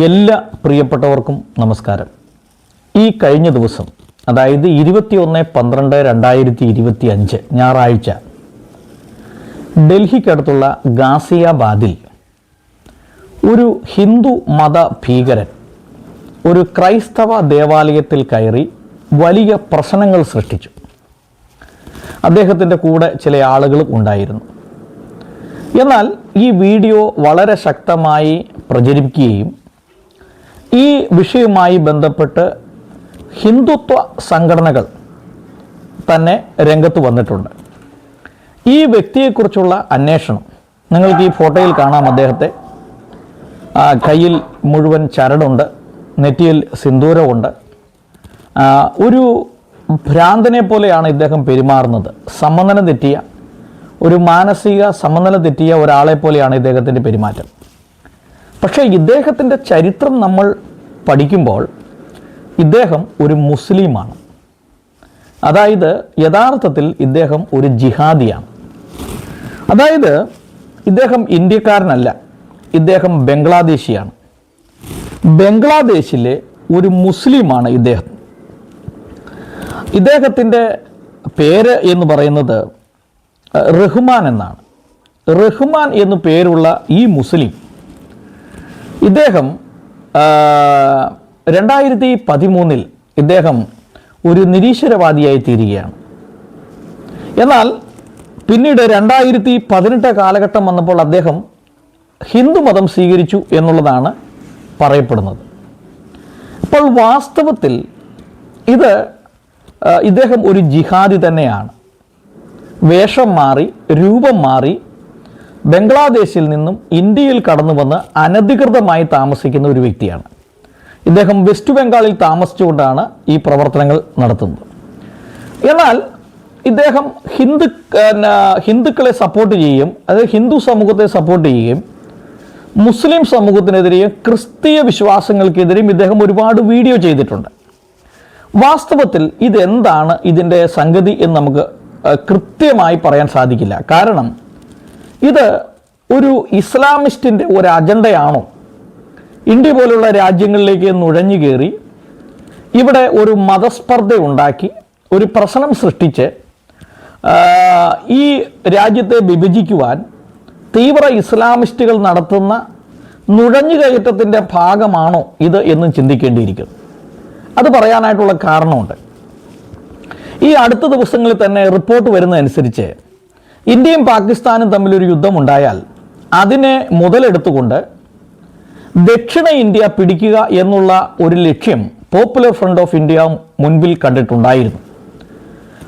എല്ലാ പ്രിയപ്പെട്ടവർക്കും നമസ്കാരം. ഈ കഴിഞ്ഞ ദിവസം അതായത് ഇരുപത്തിയൊന്ന് പന്ത്രണ്ട് രണ്ടായിരത്തി ഇരുപത്തി അഞ്ച് ഞായറാഴ്ച ഡൽഹിക്കടുത്തുള്ള ഗാസിയാബാദിൽ ഒരു ഹിന്ദു മത ഭീകരൻ ഒരു ക്രൈസ്തവ ദേവാലയത്തിൽ കയറി വലിയ പ്രശ്നങ്ങൾ സൃഷ്ടിച്ചു. അദ്ദേഹത്തിന്റെ കൂടെ ചില ആളുകളും ഉണ്ടായിരുന്നു. എന്നാൽ ഈ വീഡിയോ വളരെ ശക്തമായി പ്രചരിപ്പിക്കുകയും ഈ വിഷയവുമായി ബന്ധപ്പെട്ട് ഹിന്ദുത്വ സംഘടനകൾ തന്നെ രംഗത്ത് വന്നിട്ടുണ്ട്. ഈ വ്യക്തിയെക്കുറിച്ചുള്ള അന്വേഷണം നിങ്ങൾക്ക് ഈ ഫോട്ടോയിൽ കാണാം അദ്ദേഹത്തെ. കയ്യിൽ മുഴുവൻ ചരടുണ്ട് നെറ്റിയിൽ സിന്ദൂരമുണ്ട്. ഒരു ഭ്രാന്തനെ പോലെയാണ് ഇദ്ദേഹം പെരുമാറുന്നത്. സമനില തെറ്റിയ ഒരു മാനസിക സമനില തെറ്റിയ ഒരാളെ പോലെയാണ് ഇദ്ദേഹത്തിന്റെ പെരുമാറ്റം. പക്ഷേ ഇദ്ദേഹത്തിന്റെ ചരിത്രം നമ്മൾ പഠിക്കുമ്പോൾ ഇദ്ദേഹം ഒരു മുസ്ലിമാണ്. അതായത് യഥാർത്ഥത്തിൽ ഇദ്ദേഹം ഒരു ജിഹാദിയാണ്. അതായത് ഇദ്ദേഹം ഇന്ത്യക്കാരനല്ല ഇദ്ദേഹം ബംഗ്ലാദേശിയാണ്. ബംഗ്ലാദേശിലെ ഒരു മുസ്ലിമാണ് ഇദ്ദേഹം. ഇദ്ദേഹത്തിന്റെ പേര് എന്ന് പറയുന്നത് റഹ്മാൻ എന്നാണ്. റഹ്മാൻ എന്നു പേരുള്ള ഈ മുസ്ലിം ഇദ്ദേഹം രണ്ടായിരത്തി പതിമൂന്നിൽ ഇദ്ദേഹം ഒരു നിരീശ്വരവാദിയായി തീരുകയാണ്. എന്നാൽ പിന്നീട് രണ്ടായിരത്തി പതിനെട്ട് കാലഘട്ടം വന്നപ്പോൾ അദ്ദേഹം ഹിന്ദുമതം സ്വീകരിച്ചു എന്നുള്ളതാണ് പറയപ്പെടുന്നത്. അപ്പോൾ വാസ്തവത്തിൽ ഇത് ഇദ്ദേഹം ഒരു ജിഹാദി തന്നെയാണ്. വേഷം മാറി രൂപം മാറി ബംഗ്ലാദേശിൽ നിന്നും ഇന്ത്യയിൽ കടന്നു വന്ന് അനധികൃതമായി താമസിക്കുന്ന ഒരു വ്യക്തിയാണ്. ഇദ്ദേഹം വെസ്റ്റ് ബംഗാളിൽ താമസിച്ചുകൊണ്ടാണ് ഈ പ്രവർത്തനങ്ങൾ നടത്തുന്നത്. എന്നാൽ ഇദ്ദേഹം ഹിന്ദു ഹിന്ദുക്കളെ സപ്പോർട്ട് ചെയ്യുകയും അതായത് ഹിന്ദു സമൂഹത്തെ സപ്പോർട്ട് ചെയ്യുകയും മുസ്ലിം സമൂഹത്തിനെതിരെയും ക്രിസ്തീയ വിശ്വാസങ്ങൾക്കെതിരെയും ഇദ്ദേഹം ഒരുപാട് വീഡിയോ ചെയ്തിട്ടുണ്ട്. വാസ്തവത്തിൽ ഇതെന്താണ് ഇതിന്റെ സംഗതി എന്ന് നമുക്ക് കൃത്യമായി പറയാൻ സാധിക്കില്ല. കാരണം ഇത് ഒരു ഇസ്ലാമിസ്റ്റിന്റെ ഒരു അജണ്ടയാണോ? ഇന്ത്യ പോലുള്ള രാജ്യങ്ങളിലേക്ക് നുഴഞ്ഞു കയറി ഇവിടെ ഒരു മതസ്പർദ്ധ ഉണ്ടാക്കി ഒരു പ്രശ്നം സൃഷ്ടിച്ച് ഈ രാജ്യത്തെ വിഭജിക്കുവാൻ തീവ്ര ഇസ്ലാമിസ്റ്റുകൾ നടത്തുന്ന നുഴഞ്ഞുകയറ്റത്തിന്റെ ഭാഗമാണോ ഇത് എന്ന് ചിന്തിക്കേണ്ടിയിരിക്കുന്നു. അത് പറയാനായിട്ടുള്ള കാരണമുണ്ട്. ഈ അടുത്ത ദിവസങ്ങളിൽ തന്നെ റിപ്പോർട്ട് വരുന്നതനുസരിച്ച് ഇന്ത്യയും പാകിസ്ഥാനും തമ്മിലൊരു യുദ്ധമുണ്ടായാൽ അതിനെ മുതലെടുത്തുകൊണ്ട് ദക്ഷിണ ഇന്ത്യ പിടിക്കുക എന്നുള്ള ഒരു ലക്ഷ്യം പോപ്പുലർ ഫ്രണ്ട് ഓഫ് ഇന്ത്യ മുൻപിൽ കണ്ടിട്ടുണ്ടായിരുന്നു.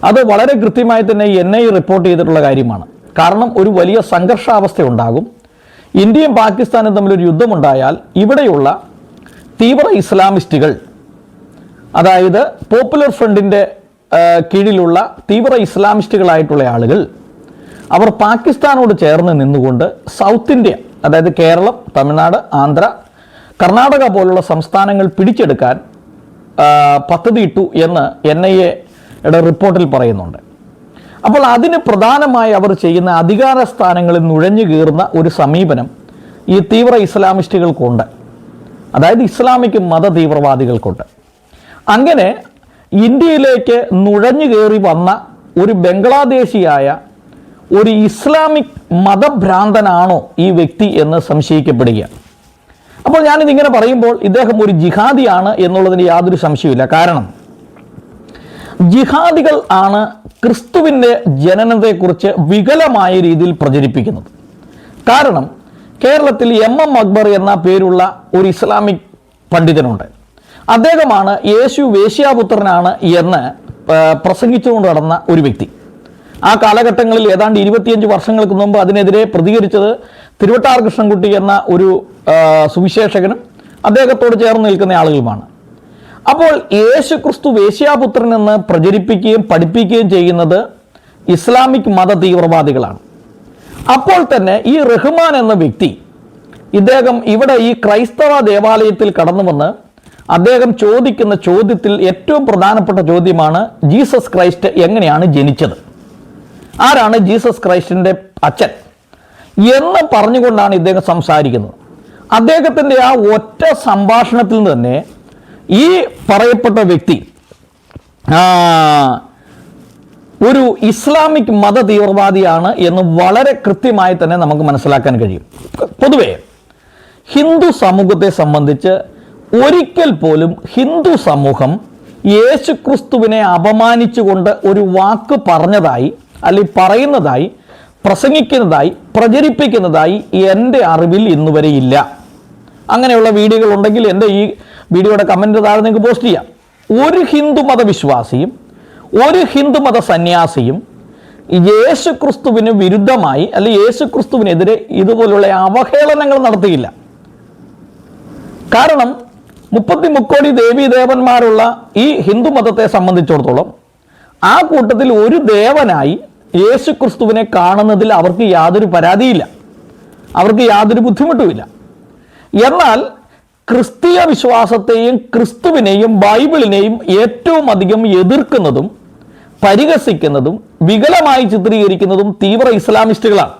അത് വളരെ കൃത്യമായി തന്നെ എൻ ഐ റിപ്പോർട്ട് ചെയ്തിട്ടുള്ള കാര്യമാണ്. കാരണം ഒരു വലിയ സംഘർഷാവസ്ഥ ഉണ്ടാകും ഇന്ത്യയും പാകിസ്ഥാനും തമ്മിലൊരു യുദ്ധമുണ്ടായാൽ ഇവിടെയുള്ള തീവ്ര ഇസ്ലാമിസ്റ്റുകൾ അതായത് പോപ്പുലർ ഫ്രണ്ടിന്റെ കീഴിലുള്ള തീവ്ര ഇസ്ലാമിസ്റ്റുകളായിട്ടുള്ള ആളുകൾ അവർ പാകിസ്ഥാനോട് ചേർന്ന് നിന്നുകൊണ്ട് സൗത്ത് ഇന്ത്യ അതായത് കേരളം തമിഴ്നാട് ആന്ധ്ര കർണാടക പോലുള്ള സംസ്ഥാനങ്ങൾ പിടിച്ചെടുക്കാൻ പദ്ധതിയിട്ടു എന്ന് എൻ ഐ എയുടെ റിപ്പോർട്ടിൽ പറയുന്നുണ്ട്. അപ്പോൾ അതിന് പ്രധാനമായി അവർ ചെയ്യുന്ന അധികാര സ്ഥാനങ്ങളിൽ നുഴഞ്ഞു കീറുന്ന ഒരു സമീപനം ഈ തീവ്ര ഇസ്ലാമിസ്റ്റുകൾക്കുണ്ട്. അതായത് ഇസ്ലാമിക് മത തീവ്രവാദികൾക്കുണ്ട് അങ്ങനെ ഇന്ത്യയിലേക്ക് നുഴഞ്ഞു കയറി വന്ന ഒരു ബംഗ്ലാദേശിയായ ഒരു ഇസ്ലാമിക് മതഭ്രാന്തനാണോ ഈ വ്യക്തി എന്ന് സംശയിക്കപ്പെടുകയാണ് അപ്പോൾ ഞാനിതിങ്ങനെ പറയുമ്പോൾ ഇദ്ദേഹം ഒരു ജിഹാദിയാണ് എന്നുള്ളതിന് യാതൊരു സംശയമില്ല കാരണം ജിഹാദികൾ ആണ് ക്രിസ്തുവിന്റെ ജനനത്തെക്കുറിച്ച് വികലമായ രീതിയിൽ പ്രചരിപ്പിക്കുന്നത്. കാരണം കേരളത്തിൽ എം എം അക്ബർ എന്ന പേരുള്ള ഒരു ഇസ്ലാമിക് പണ്ഡിതനുണ്ട്. അദ്ദേഹമാണ് യേശു വേശ്യാപുത്രനാണ് എന്ന് പ്രസംഗിച്ചുകൊണ്ട് നടന്ന ഒരു വ്യക്തി. ആ കാലഘട്ടങ്ങളിൽ ഏതാണ്ട് ഇരുപത്തിയഞ്ച് വർഷങ്ങൾക്ക് മുമ്പ് അതിനെതിരെ പ്രതികരിച്ചത് തിരുവട്ടാർ കൃഷ്ണൻകുട്ടി എന്ന ഒരു സുവിശേഷകനും അദ്ദേഹത്തോട് ചേർന്ന് നിൽക്കുന്ന ആളുകളുമാണ്. അപ്പോൾ യേശു ക്രിസ്തു വേശ്യാപുത്രൻ എന്ന് പ്രചരിപ്പിക്കുകയും പഠിപ്പിക്കുകയും ചെയ്യുന്നത് ഇസ്ലാമിക് മത തീവ്രവാദികളാണ്. അപ്പോൾ തന്നെ ഈ റഹ്മാൻ എന്ന വ്യക്തി ഇദ്ദേഹം ഇവിടെ ഈ ക്രൈസ്തവ ദേവാലയത്തിൽ കടന്നു വന്ന് അദ്ദേഹം ചോദിക്കുന്ന ചോദ്യത്തിൽ ഏറ്റവും പ്രധാനപ്പെട്ട ചോദ്യമാണ് ജീസസ് ക്രൈസ്റ്റ് എങ്ങനെയാണ് ജനിച്ചത്? ആരാണ് ജീസസ് ക്രൈസ്റ്റിന്റെ അച്ഛൻ എന്ന് പറഞ്ഞുകൊണ്ടാണ് ഇദ്ദേഹം സംസാരിക്കുന്നത്. അദ്ദേഹത്തിന്റെ ആ ഒറ്റ സംഭാഷണത്തിൽ നിന്ന് തന്നെ ഈ പറയപ്പെട്ട വ്യക്തി ഒരു ഇസ്ലാമിക് മത തീവ്രവാദിയാണ് എന്ന് വളരെ കൃത്യമായി തന്നെ നമുക്ക് മനസ്സിലാക്കാൻ കഴിയും. പൊതുവേ ഹിന്ദു സമൂഹത്തെ സംബന്ധിച്ച് ഒരിക്കൽ പോലും ഹിന്ദു സമൂഹം യേശുക്രിസ്തുവിനെ അപമാനിച്ചുകൊണ്ട് ഒരു വാക്ക് പറഞ്ഞതായി അല്ലെങ്കിൽ പറയുന്നതായി പ്രസംഗിക്കുന്നതായി പ്രചരിപ്പിക്കുന്നതായി എന്റെ അറിവിൽ ഇന്നുവരെ ഇല്ല. അങ്ങനെയുള്ള വീഡിയോകൾ ഉണ്ടെങ്കിൽ എന്റെ ഈ വീഡിയോയുടെ കമന്റ് താഴെ നിങ്ങൾക്ക് പോസ്റ്റ് ചെയ്യാം. ഒരു ഹിന്ദു മതവിശ്വാസിയും ഒരു ഹിന്ദു മത സന്യാസിയും യേശു ക്രിസ്തുവിന് വിരുദ്ധമായി അല്ലെ യേശു ക്രിസ്തുവിനെതിരെ ഇതുപോലുള്ള അവഹേളനങ്ങൾ നടത്തിയില്ല. കാരണം മുപ്പത്തി മുക്കോടി ദേവീദേവന്മാരുള്ള ഈ ഹിന്ദു മതത്തെ സംബന്ധിച്ചിടത്തോളം ആ കൂട്ടത്തിൽ ഒരു ദേവനായി യേശു ക്രിസ്തുവിനെ കാണുന്നതിൽ അവർക്ക് യാതൊരു പരാതിയില്ല. അവർക്ക് യാതൊരു ബുദ്ധിമുട്ടുമില്ല. എന്നാൽ ക്രിസ്തീയ വിശ്വാസത്തെയും ക്രിസ്തുവിനെയും ബൈബിളിനെയും ഏറ്റവും അധികം എതിർക്കുന്നതും പരിഹസിക്കുന്നതും വികലമായി ചിത്രീകരിക്കുന്നതും തീവ്ര ഇസ്ലാമിസ്റ്റുകളാണ്.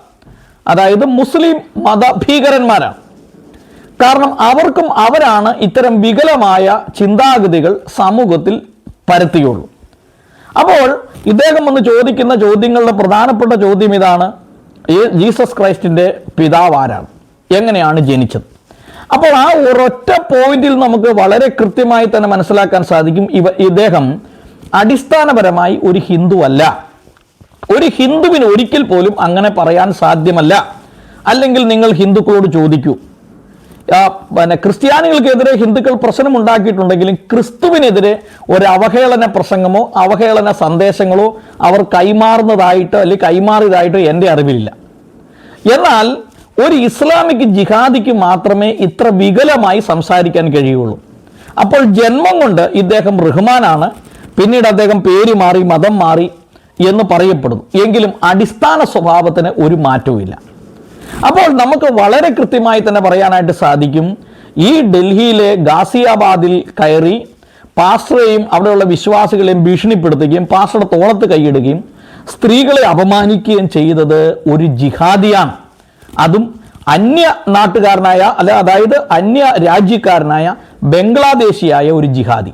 അതായത് മുസ്ലിം മതഭീകരന്മാരാണ്. കാരണം അവർക്കും അവരാണ് ഇത്തരം വികലമായ ചിന്താഗതികൾ സമൂഹത്തിൽ പരത്തിയുള്ളൂ. അപ്പോൾ ഇദ്ദേഹം വന്ന് ചോദിക്കുന്ന ചോദ്യങ്ങളുടെ പ്രധാനപ്പെട്ട ചോദ്യം ഇതാണ്. ഈ- ജീസസ് ക്രൈസ്റ്റിന്റെ പിതാവ് ആരാണ്? എങ്ങനെയാണ് ജനിച്ചത്? അപ്പോൾ ആ ഒരൊറ്റ പോയിന്റിൽ നമുക്ക് വളരെ കൃത്യമായി തന്നെ മനസ്സിലാക്കാൻ സാധിക്കും. ഇവ ഇദ്ദേഹം അടിസ്ഥാനപരമായി ഒരു ഹിന്ദു അല്ല. ഒരു ഹിന്ദുവിന് ഒരിക്കൽ പോലും അങ്ങനെ പറയാൻ സാധ്യമല്ല. അല്ലെങ്കിൽ നിങ്ങൾ ഹിന്ദുക്കളോട് ചോദിക്കൂ. പിന്നെ ക്രിസ്ത്യാനികൾക്കെതിരെ ഹിന്ദുക്കൾ പ്രശ്നം ഉണ്ടാക്കിയിട്ടുണ്ടെങ്കിലും ക്രിസ്തുവിനെതിരെ ഒരു അവഹേളന പ്രസംഗമോ അവഹേളന സന്ദേശങ്ങളോ അവർ കൈമാറുന്നതായിട്ടോ അല്ലെങ്കിൽ കൈമാറിയതായിട്ടോ എന്റെ അറിവിലില്ല. എന്നാൽ ഒരു ഇസ്ലാമിക് ജിഹാദിക്ക് മാത്രമേ ഇത്ര വികലമായി സംസാരിക്കാൻ കഴിയുള്ളൂ അപ്പോൾ ജന്മം കൊണ്ട് ഇദ്ദേഹം റഹ്മാനാണ് പിന്നീട് അദ്ദേഹം പേര് മാറി മതം മാറി എന്ന് പറയപ്പെടുന്നു. എങ്കിലും അടിസ്ഥാന സ്വഭാവത്തിന് ഒരു മാറ്റവുമില്ല. അപ്പോൾ നമുക്ക് വളരെ കൃത്യമായി തന്നെ പറയാനായിട്ട് സാധിക്കും. ഈ ഡൽഹിയിലെ ഗാസിയാബാദിൽ കയറി പാസ്റ്ററെയും അവിടെയുള്ള വിശ്വാസികളെയും ഭീഷണിപ്പെടുത്തുകയും പാസ്റ്ററുടെ തോളത്ത് കൈയിടുകയും സ്ത്രീകളെ അപമാനിക്കുകയും ചെയ്തത് ഒരു ജിഹാദിയാണ്. അതും അന്യ നാട്ടുകാരനായ അല്ല അതായത് അന്യ രാജ്യക്കാരനായ ബംഗ്ലാദേശിയായ ഒരു ജിഹാദി.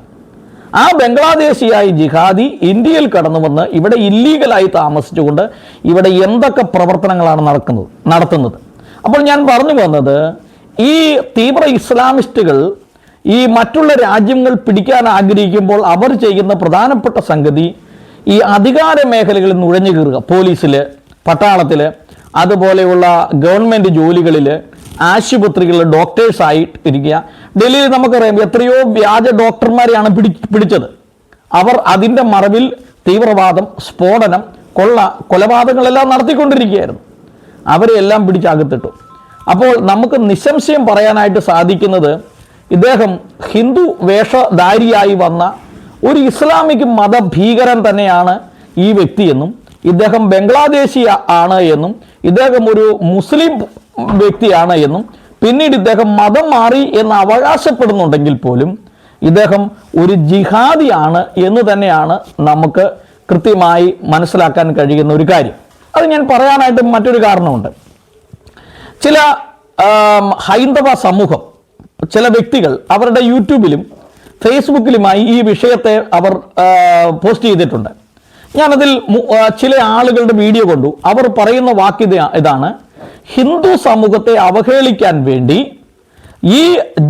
ആ ബംഗ്ലാദേശിയായ ജിഹാദി ഇന്ത്യയിൽ കടന്നു വന്ന് ഇവിടെ ഇല്ലീഗലായി താമസിച്ചുകൊണ്ട് ഇവിടെ എന്തൊക്കെ പ്രവർത്തനങ്ങളാണ് നടക്കുന്നത് നടത്തുന്നത്. അപ്പോൾ ഞാൻ പറഞ്ഞു വന്നത് ഈ തീവ്ര ഇസ്ലാമിസ്റ്റുകൾ ഈ മറ്റുള്ള രാജ്യങ്ങൾ പിടിക്കാൻ ആഗ്രഹിക്കുമ്പോൾ അവർ ചെയ്യുന്ന പ്രധാനപ്പെട്ട സംഗതി ഈ അധികാര മേഖലകളിൽ നുഴഞ്ഞു കയറുക പോലീസിൽ പട്ടാളത്തിൽ അതുപോലെയുള്ള ഗവൺമെന്റ് ജോലികളിൽ ആശുപത്രികളിൽ ഡോക്ടേഴ്സായിട്ട് ഇരിക്കുക ഡൽഹിയിൽ നമുക്കറിയാം എത്രയോ വ്യാജ ഡോക്ടർമാരെയാണ് പിടി പിടിച്ചത്. അവർ അതിന്റെ മറവിൽ തീവ്രവാദം സ്ഫോടനം കൊള്ള കൊലപാതകങ്ങളെല്ലാം നടത്തിക്കൊണ്ടിരിക്കുകയായിരുന്നു. അവരെല്ലാം പിടിച്ചകത്തിട്ടു അപ്പോൾ നമുക്ക് നിസ്സംശയം പറയാനായിട്ട് സാധിക്കുന്നത് ഇദ്ദേഹം ഹിന്ദു വേഷധാരിയായി വന്ന ഒരു ഇസ്ലാമിക് മതഭീകരൻ തന്നെയാണ് ഈ വ്യക്തിയെന്നും ഇദ്ദേഹം ബംഗ്ലാദേശി ആണ് എന്നും ഇദ്ദേഹം ഒരു മുസ്ലിം വ്യക്തിയാണ് എന്നും പിന്നീട് ഇദ്ദേഹം മതം മാറി എന്ന് അവകാശപ്പെടുന്നുണ്ടെങ്കിൽ പോലും ഇദ്ദേഹം ഒരു ജിഹാദിയാണ് എന്ന് തന്നെയാണ് നമുക്ക് കൃത്യമായി മനസ്സിലാക്കാൻ കഴിയുന്ന ഒരു കാര്യം. അത് ഞാൻ പറയാനായിട്ട് മറ്റൊരു കാരണമുണ്ട്. ചില ഹൈന്ദവ സമൂഹം ചില വ്യക്തികൾ അവരുടെ യൂട്യൂബിലും ഫേസ്ബുക്കിലുമായി ഈ വിഷയത്തെ അവർ പോസ്റ്റ് ചെയ്തിട്ടുണ്ട്. ഞാനതിൽ ചില ആളുകളുടെ വീഡിയോ കണ്ടു. അവർ പറയുന്ന വാക്ക് ഇത് ഇതാണ്. ഹിന്ദു സമൂഹത്തെ അവഹേളിക്കാൻ വേണ്ടി ഈ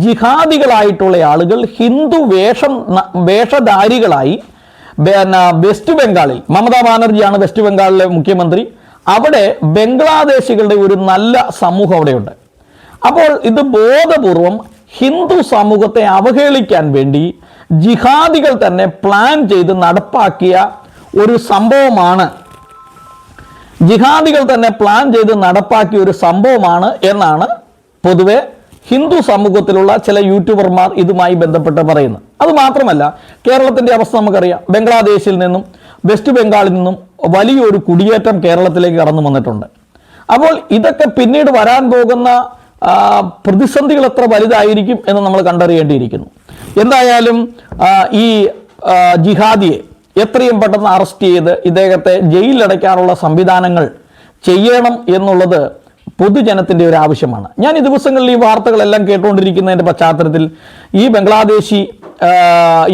ജിഹാദികളായിട്ടുള്ള ആളുകൾ ഹിന്ദു വേഷം വേഷധാരികളായി പിന്നെ വെസ്റ്റ് ബംഗാളിൽ മമതാ ബാനർജിയാണ് വെസ്റ്റ് ബംഗാളിലെ മുഖ്യമന്ത്രി. അവിടെ ബംഗ്ലാദേശികളുടെ ഒരു നല്ല സമൂഹം അവിടെയുണ്ട്. അപ്പോൾ ഇത് ബോധപൂർവം ഹിന്ദു സമൂഹത്തെ അവഹേളിക്കാൻ വേണ്ടി ജിഹാദികൾ തന്നെ പ്ലാൻ ചെയ്ത് നടപ്പാക്കിയ ഒരു സംഭവമാണ് ജിഹാദികൾ തന്നെ പ്ലാൻ ചെയ്ത് നടപ്പാക്കിയ ഒരു സംഭവമാണ് എന്നാണ് പൊതുവെ ഹിന്ദു സമൂഹത്തിലുള്ള ചില യൂട്യൂബർമാർ ഇതുമായി ബന്ധപ്പെട്ട് പറയുന്നത്. അത് മാത്രമല്ല കേരളത്തിന്റെ അവസ്ഥ നമുക്കറിയാം. ബംഗ്ലാദേശിൽ നിന്നും വെസ്റ്റ് ബംഗാളിൽ നിന്നും വലിയൊരു കുടിയേറ്റം കേരളത്തിലേക്ക് കടന്നു വന്നിട്ടുണ്ട്. അപ്പോൾ ഇതൊക്കെ പിന്നീട് വരാൻ പോകുന്ന പ്രതിസന്ധികൾ എത്ര വലുതായിരിക്കും എന്ന് നമ്മൾ കണ്ടറിയേണ്ടിയിരിക്കുന്നു. എന്തായാലും ഈ ജിഹാദിയെ എത്രയും പെട്ടെന്ന് അറസ്റ്റ് ചെയ്ത് ഇദ്ദേഹത്തെ ജയിലിലടയ്ക്കാനുള്ള സംവിധാനങ്ങൾ ചെയ്യണം എന്നുള്ളത് പൊതുജനത്തിന്റെ ഒരു ആവശ്യമാണ്. ഞാൻ ഈ ദിവസങ്ങളിൽ ഈ വാർത്തകളെല്ലാം കേട്ടുകൊണ്ടിരിക്കുന്നതിന്റെ പശ്ചാത്തലത്തിൽ ഈ ബംഗ്ലാദേശി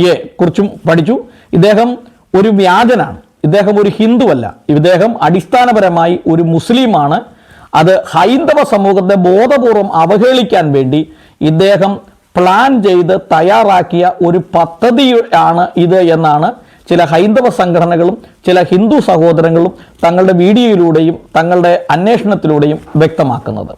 യെ കുറിച്ചും പഠിച്ചു. ഇദ്ദേഹം ഒരു വ്യാജനാണ്. ഇദ്ദേഹം ഒരു ഹിന്ദുവല്ല. ഇദ്ദേഹം അടിസ്ഥാനപരമായി ഒരു മുസ്ലിമാണ്. അത് ഹൈന്ദവ സമൂഹത്തെ ബോധപൂർവം അവഹേളിക്കാൻ വേണ്ടി ഇദ്ദേഹം പ്ലാൻ ചെയ്ത് തയ്യാറാക്കിയ ഒരു പദ്ധതിയാണ് ഇത് എന്നാണ് ചില ഹൈന്ദവ സംഘടനകളും ചില ഹിന്ദു സഹോദരങ്ങളും തങ്ങളുടെ വീഡിയോയിലൂടെയും തങ്ങളുടെ അന്വേഷണത്തിലൂടെയും വ്യക്തമാക്കുന്നത്.